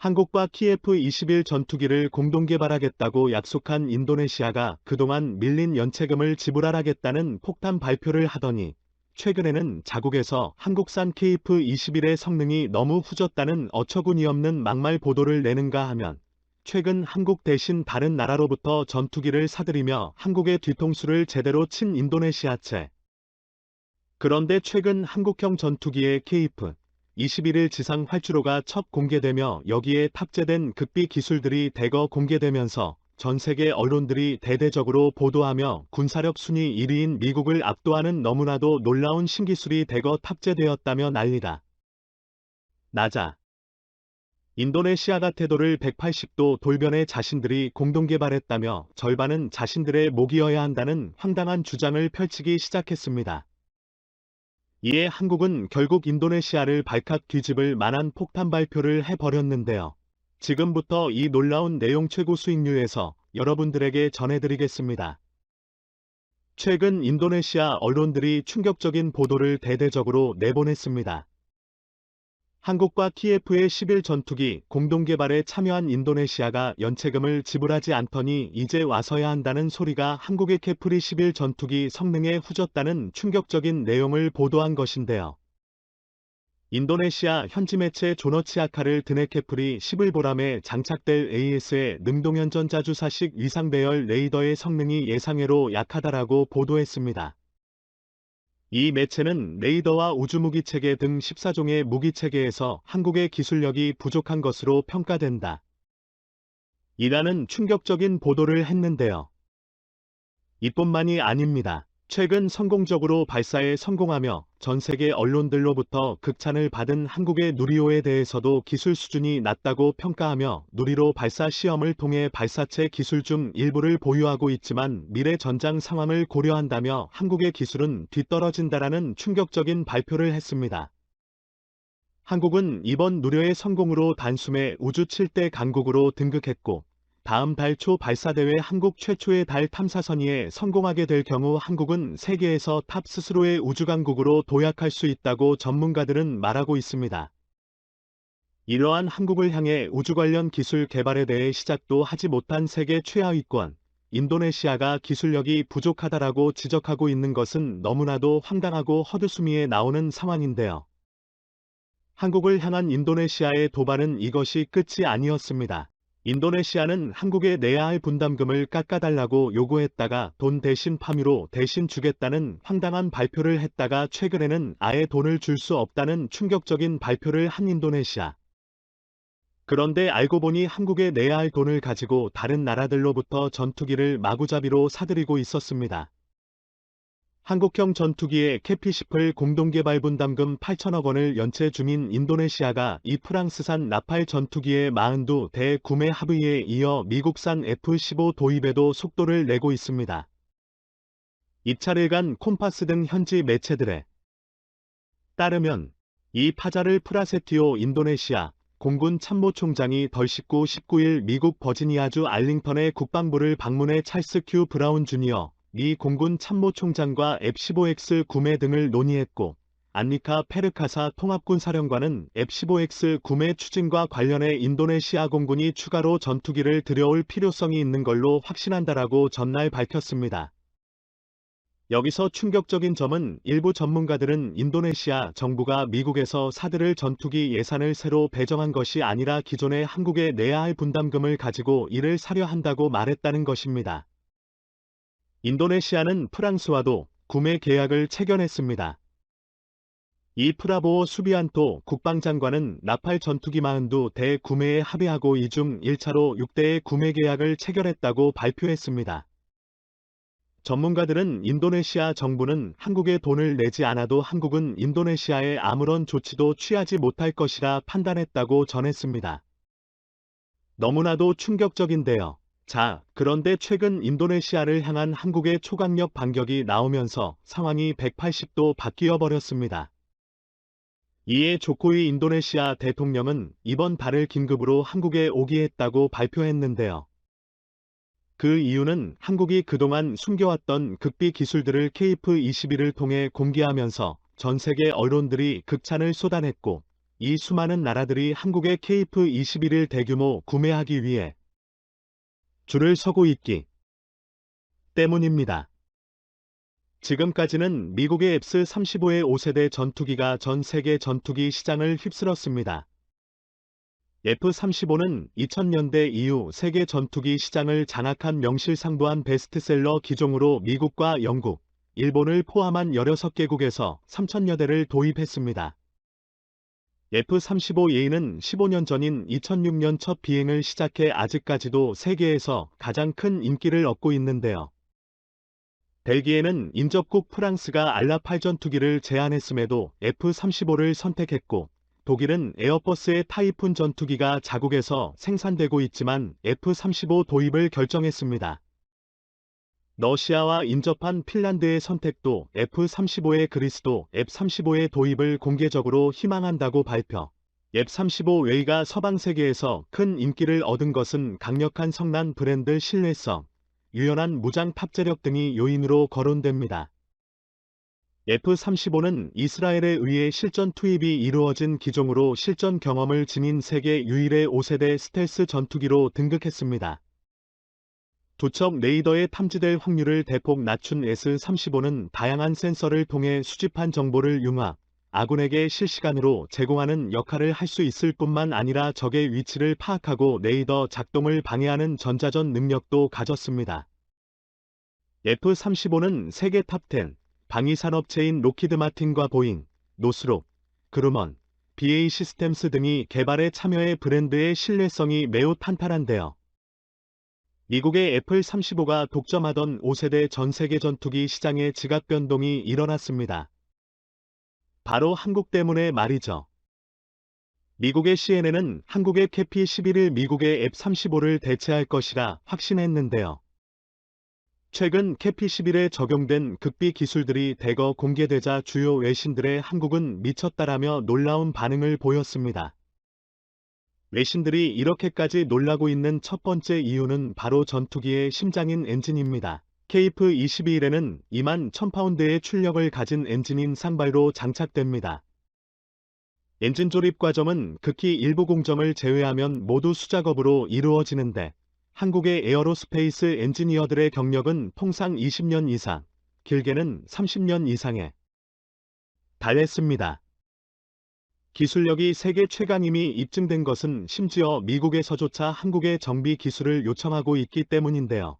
한국과 KF-21 전투기를 공동 개발하겠다고 약속한 인도네시아가 그동안 밀린 연체금을 지불하라겠다는 폭탄 발표를 하더니 최근에는 자국에서 한국산 KF-21의 성능이 너무 후졌다는 어처구니 없는 막말 보도를 내는가 하면 최근 한국 대신 다른 나라로부터 전투기를 사들이며 한국의 뒤통수를 제대로 친 인도네시아체. 그런데 최근 한국형 전투기의 KF 21일 지상 활주로가 첫 공개되며 여기에 탑재된 극비 기술들이 대거 공개되면서 전 세계 언론들이 대대적으로 보도하며 군사력 순위 1위인 미국을 압도하는 너무나도 놀라운 신기술이 대거 탑재되었다며 난리다. 나자. 인도네시아가 태도를 180도 돌변해 자신들이 공동 개발했다며 절반은 자신들의 목이어야 한다는 황당한 주장을 펼치기 시작했습니다. 이에 한국은 결국 인도네시아를 발칵 뒤집을 만한 폭탄 발표를 해버렸는데요. 지금부터 이 놀라운 내용 최고 수익률에서 여러분들에게 전해드리겠습니다. 최근 인도네시아 언론들이 충격적인 보도를 대대적으로 내보냈습니다. 한국과 TF의 11 전투기 공동 개발에 참여한 인도네시아가 연체금을 지불하지 않더니 이제 와서야 한다는 소리가 한국의 캐프리 11 전투기 성능에 후졌다는 충격적인 내용을 보도한 것인데요. 인도네시아 현지 매체 조너치 아카를 드네 케프리 11보람에 장착될 AS의 능동현전 자주사식 위상 배열 레이더의 성능이 예상외로 약하다라고 보도했습니다. 이 매체는 레이더와 우주무기 체계 등 14종의 무기 체계에서 한국의 기술력이 부족한 것으로 평가된다. 이라는 충격적인 보도를 했는데요. 이뿐만이 아닙니다. 최근 성공적으로 발사에 성공하며 전 세계 언론들로부터 극찬을 받은 한국의 누리호에 대해서도 기술 수준이 낮다고 평가하며 누리로 발사 시험을 통해 발사체 기술 중 일부를 보유하고 있지만 미래 전장 상황을 고려한다며 한국의 기술은 뒤떨어진다라는 충격적인 발표를 했습니다. 한국은 이번 누려의 성공으로 단숨에 우주 7대 강국으로 등극했고 다음 달 초 발사대회 한국 최초의 달 탐사선의에 성공하게 될 경우 한국은 세계에서 탑 스스로의 우주강국으로 도약할 수 있다고 전문가들은 말하고 있습니다. 이러한 한국을 향해 우주 관련 기술 개발에 대해 시작도 하지 못한 세계 최하위권, 인도네시아가 기술력이 부족하다라고 지적하고 있는 것은 너무나도 황당하고 헛웃음이에 나오는 상황인데요. 한국을 향한 인도네시아의 도발은 이것이 끝이 아니었습니다. 인도네시아는 한국에 내야 할 분담금을 깎아달라고 요구했다가 돈 대신 파미로 대신 주겠다는 황당한 발표를 했다가 최근에는 아예 돈을 줄 수 없다는 충격적인 발표를 한 인도네시아. 그런데 알고 보니 한국에 내야 할 돈을 가지고 다른 나라들로부터 전투기를 마구잡이로 사들이고 있었습니다. 한국형 전투기의 캐피10을 공동개발 분 담금 8천억 원을 연체 중인 인도네시아가 이 프랑스산 나팔 전투기의 42대 구매 합의에 이어 미국산 F-15 도입에도 속도를 내고 있습니다. 입찰일간 콤파스 등 현지 매체들에 따르면 이 파자를 프라세티오 인도네시아 공군 참모총장이 덜 19, 19일 미국 버지니아주 알링턴의 국방부를 방문해 찰스 큐 브라운 주니어 미 공군 참모총장과 F-15X 구매 등을 논의했고 안니카 페르카사 통합군 사령관은 F-15X 구매 추진과 관련해 인도네시아 공군이 추가로 전투기를 들여올 필요성이 있는 걸로 확신한다라고 전날 밝혔습니다. 여기서 충격적인 점은 일부 전문가들은 인도네시아 정부가 미국에서 사들을 전투기 예산을 새로 배정한 것이 아니라 기존에 한국에 내야 할 분담금을 가지고 이를 사려 한다고 말했다는 것입니다. 인도네시아는 프랑스와도 구매 계약을 체결했습니다. 이 프라보오 수비안토 국방장관은 나팔 전투기 42대 구매에 합의하고 이 중 1차로 6대의 구매 계약을 체결했다고 발표했습니다. 전문가들은 인도네시아 정부는 한국에 돈을 내지 않아도 한국은 인도네시아에 아무런 조치도 취하지 못할 것이라 판단했다고 전했습니다. 너무나도 충격적인데요. 자, 그런데 최근 인도네시아를 향한 한국의 초강력 반격이 나오면서 상황이 180도 바뀌어 버렸습니다. 이에 조코이 인도네시아 대통령은 이번 달을 긴급으로 한국에 오기 했다고 발표했는데요. 그 이유는 한국이 그동안 숨겨왔던 극비 기술들을 KF-21을 통해 공개하면서 전 세계 언론들이 극찬을 쏟아냈고 이 수많은 나라들이 한국의 KF-21을 대규모 구매하기 위해 줄을 서고 있기 때문입니다. 지금까지는 미국의 F-35의 5세대 전투기가 전 세계 전투기 시장을 휩쓸었습니다. F-35는 2000년대 이후 세계 전투기 시장을 장악한 명실상부한 베스트셀러 기종으로 미국과 영국, 일본을 포함한 16개국에서 3천여 대를 도입했습니다. F-35A는 15년 전인 2006년 첫 비행을 시작해 아직까지도 세계에서 가장 큰 인기를 얻고 있는데요. 벨기에는 인접국 프랑스가 알라8 전투기를 제안했음에도 F-35를 선택했고 독일은 에어버스의 타이푼 전투기가 자국에서 생산되고 있지만 F-35 도입을 결정했습니다. 러시아와 인접한 핀란드의 선택도 F-35의 그리스도 F-35의 도입을 공개적으로 희망한다고 발표. F-35 웨이가 서방 세계에서 큰 인기를 얻은 것은 강력한 성난 브랜드 신뢰성, 유연한 무장 탑재력 등이 요인으로 거론됩니다. F-35는 이스라엘에 의해 실전 투입이 이루어진 기종으로 실전 경험을 지닌 세계 유일의 5세대 스텔스 전투기로 등극했습니다. 도척 레이더에 탐지될 확률을 대폭 낮춘 S-35는 다양한 센서를 통해 수집한 정보를 융합, 아군에게 실시간으로 제공하는 역할을 할 수 있을 뿐만 아니라 적의 위치를 파악하고 레이더 작동을 방해하는 전자전 능력도 가졌습니다. F-35는 세계 탑10 방위산업체인 로키드 마틴과 보잉, 노스롭, 그루먼, BA 시스템스 등이 개발에 참여해 브랜드의 신뢰성이 매우 탄탄한데요. 미국의 애플 35가 독점하던 5세대 전세계 전투기 시장의 지각 변동이 일어났습니다. 바로 한국 때문에 말이죠. 미국의 CNN은 한국의 캐피 11일 미국의 F-35를 대체할 것이라 확신했는데요. 최근 캐피 11에 적용된 극비 기술들이 대거 공개되자 주요 외신들의 한국은 미쳤다라며 놀라운 반응을 보였습니다. 외신들이 이렇게까지 놀라고 있는 첫 번째 이유는 바로 전투기의 심장인 엔진입니다. KF-21에는 2만 1000파운드의 출력을 가진 엔진인 상발로 장착됩니다. 엔진 조립 과정은 극히 일부 공정을 제외하면 모두 수작업으로 이루어지는데 한국의 에어로스페이스 엔지니어들의 경력은 통상 20년 이상, 길게는 30년 이상에 달했습니다. 기술력이 세계 최강임이 입증된 것은 심지어 미국에서조차 한국의 정비 기술을 요청하고 있기 때문인데요.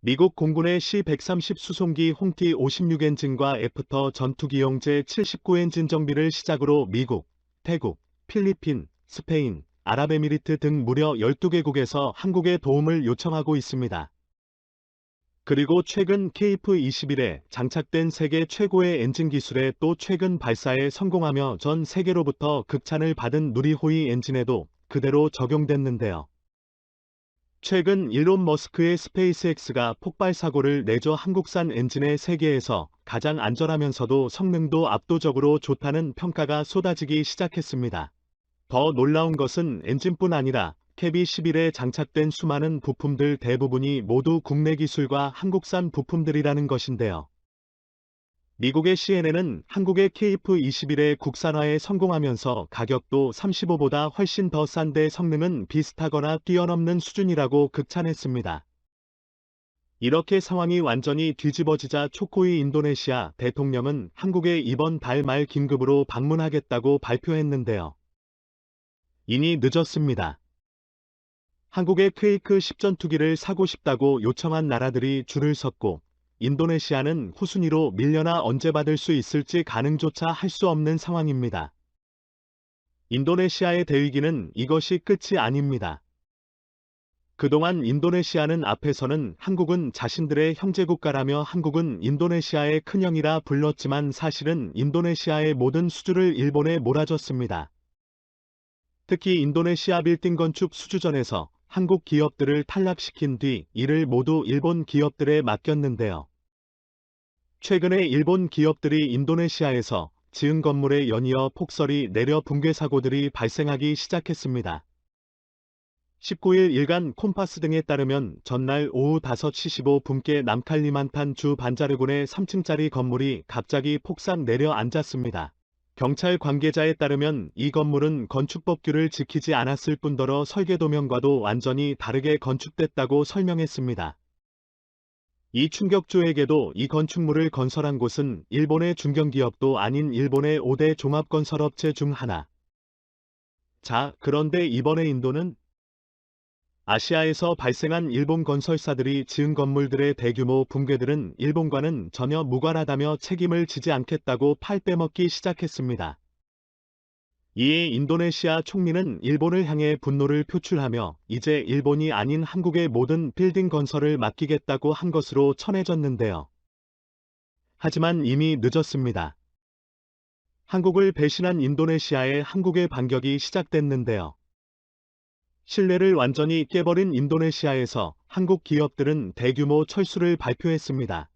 미국 공군의 C-130 수송기 홍티 56 엔진과 애프터 전투기용 제79 엔진 정비를 시작으로 미국, 태국, 필리핀, 스페인, 아랍에미리트 등 무려 12개국에서 한국의 도움을 요청하고 있습니다. 그리고 최근 KF-21에 장착된 세계 최고의 엔진 기술에 또 최근 발사에 성공하며 전 세계로부터 극찬을 받은 누리호이 엔진에도 그대로 적용됐는데요. 최근 일론 머스크의 스페이스X가 폭발 사고를 내줘 한국산 엔진의 세계에서 가장 안전하면서도 성능도 압도적으로 좋다는 평가가 쏟아지기 시작했습니다. 더 놀라운 것은 엔진뿐 아니라 캐비 11에 장착된 수많은 부품들 대부분이 모두 국내 기술과 한국산 부품들이라는 것인데요. 미국의 CNN은 한국의 KF-21의 국산화에 성공하면서 가격도 35보다 훨씬 더 싼데 성능은 비슷하거나 뛰어넘는 수준이라고 극찬했습니다. 이렇게 상황이 완전히 뒤집어지자 초코이 인도네시아 대통령은 한국에 이번 달 말 긴급으로 방문하겠다고 발표했는데요. 이미 늦었습니다. 한국의 퀘이크 10전투기를 사고 싶다고 요청한 나라들이 줄을 섰고 인도네시아는 후순위로 밀려나 언제 받을 수 있을지 가능조차 할 수 없는 상황입니다. 인도네시아의 대위기는 이것이 끝이 아닙니다. 그동안 인도네시아는 앞에서는 한국은 자신들의 형제국가라며 한국은 인도네시아의 큰형이라 불렀지만 사실은 인도네시아의 모든 수주를 일본에 몰아줬습니다. 특히 인도네시아 빌딩 건축 수주전에서 한국 기업들을 탈락시킨 뒤 이를 모두 일본 기업들에 맡겼는데요. 최근에 일본 기업들이 인도네시아에서 지은 건물에 연이어 폭설이 내려 붕괴 사고들이 발생하기 시작했습니다. 19일 일간 콤파스 등에 따르면 전날 오후 5시 15분께 남칼리만탄 주 반자르군의 3층짜리 건물이 갑자기 폭삭 내려앉았습니다. 경찰 관계자에 따르면 이 건물은 건축법규를 지키지 않았을 뿐더러 설계 도면과도 완전히 다르게 건축됐다고 설명했습니다. 이 충격주에게도 이 건축물을 건설한 곳은 일본의 중견기업도 아닌 일본의 5대 종합건설업체 중 하나. 자, 그런데 이번에 인도는 아시아에서 발생한 일본 건설사들이 지은 건물들의 대규모 붕괴들은 일본과는 전혀 무관하다며 책임을 지지 않겠다고 팔 빼먹기 시작했습니다. 이에 인도네시아 총리는 일본을 향해 분노를 표출하며 이제 일본이 아닌 한국의 모든 빌딩 건설을 맡기겠다고 한 것으로 전해졌는데요. 하지만 이미 늦었습니다. 한국을 배신한 인도네시아에 한국의 반격이 시작됐는데요. 신뢰를 완전히 깨버린 인도네시아에서 한국 기업들은 대규모 철수를 발표했습니다.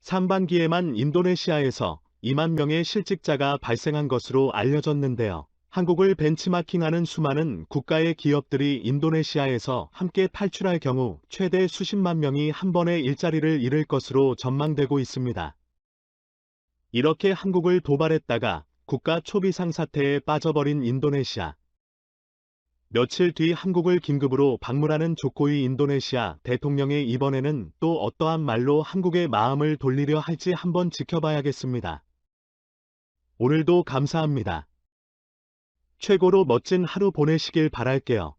상반기에만 인도네시아에서 2만 명의 실직자가 발생한 것으로 알려졌는데요. 한국을 벤치마킹하는 수많은 국가의 기업들이 인도네시아에서 함께 탈출할 경우 최대 수십만 명이 한 번에 일자리를 잃을 것으로 전망되고 있습니다. 이렇게 한국을 도발했다가 국가 초비상 사태에 빠져버린 인도네시아. 며칠 뒤 한국을 긴급으로 방문하는 조코이 인도네시아 대통령의 이번에는 또 어떠한 말로 한국의 마음을 돌리려 할지 한번 지켜봐야겠습니다. 오늘도 감사합니다. 최고로 멋진 하루 보내시길 바랄게요.